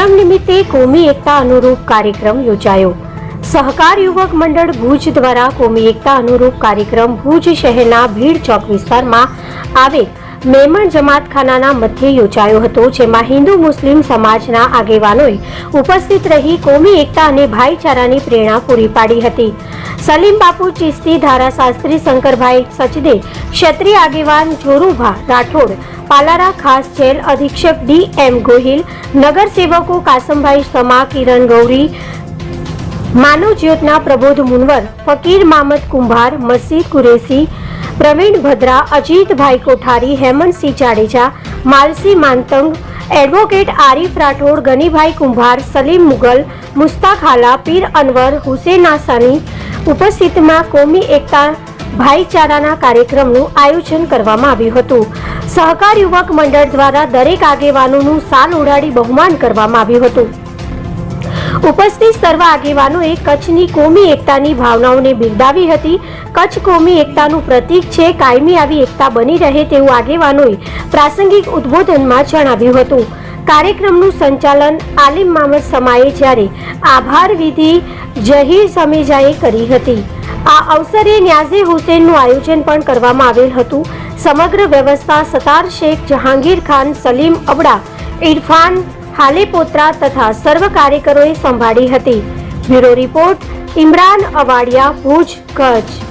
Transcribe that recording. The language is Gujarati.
મહોરમ નિમિત્તે કોમી એકતા અનુરૂપ કાર્યક્રમ યોજાયો. સહકાર યુવક મંડળ ભુજ દ્વારા કોમી એકતા અનુરૂપ કાર્યક્રમ ભુજ શહેરના ભીડ ચોક વિસ્તારમાં આવે મેમણ જમાતખાનાના મધ્યે યોજાયો હતો, જેમાં હિન્દુ મુસ્લિમ સમાજના આગેવાનોએ ઉપસ્થિત રહી કોમી એકતા અને ભાઈચારાની પ્રેરણા પૂરી પાડી હતી. સલીમ બાપુ ચિસ્તી ધારાશાસ્ત્રી શંકરભાઈ સચદે ક્ષત્રિય આગેવાન જોરુભા રાઠોડ પાલારા ખાસ જેલ અધિક્ષક ડી એમ ગોહિલ, નગરસેવકો કાસમભાઈ સમા, કિરણ ગૌરી, માનવ જ્યોતના પ્રબોધ મુનવર, ફકીર મામદ કુંભાર, મસીદ કુરેશી, પ્રવીણ ભદ્રા, અજીતભાઈ કોઠારી, હેમંતસિંહ જાડેજા, માલસી માનતંગ, એડવોકેટ આરીફ રાઠોડ, ગનીભાઈ કુંભાર, સલીમ મુગલ, મુસ્તાક હાલા, પીર અનવર, હુસેન આસાની ઉપસ્થિતમાં કોમી એકતા ભાઈચારાના કાર્યક્રમનું આયોજન કરવામાં આવ્યું હતું. સહકાર યુવક મંડળ દ્વારા દરેક આગેવાનોનું સાલ ઉડાડી બહુમાન કરવામાં આવ્યું હતું. ઉપસ્થિત સર્વ આગેવાનોએ કચ્છની કોમી એકતાની ભાવનાઓને બિરદાવી હતી. કચ્છ કોમી એકતાનું પ્રતીક છે, કાયમી આવી એકતા બની રહે તેવું આગેવાનોએ પ્રાસંગિક ઉદ્બોધનમાં જણાવ્યું હતું. કાર્યક્રમનું સંચાલન આલિમ મામદ સમાએ જ્યારે આભાર વિધિ જહીર સમેજાએ કરી હતી. આ અવસરે ન્યાઝી હુસેનનું આયોજન પણ કરવામાં આવેલ હતું. સમગ્ર વ્યવસ્થા સતાર શેખ જહાંગીર ખાન, સલીમ અબડા, ઇરફાન હાલેપોત્રા તથા સર્વ કાર્યકરોએ સંભાળી હતી. Bureau report, Imran Awadiya, Bhuj, Kutch.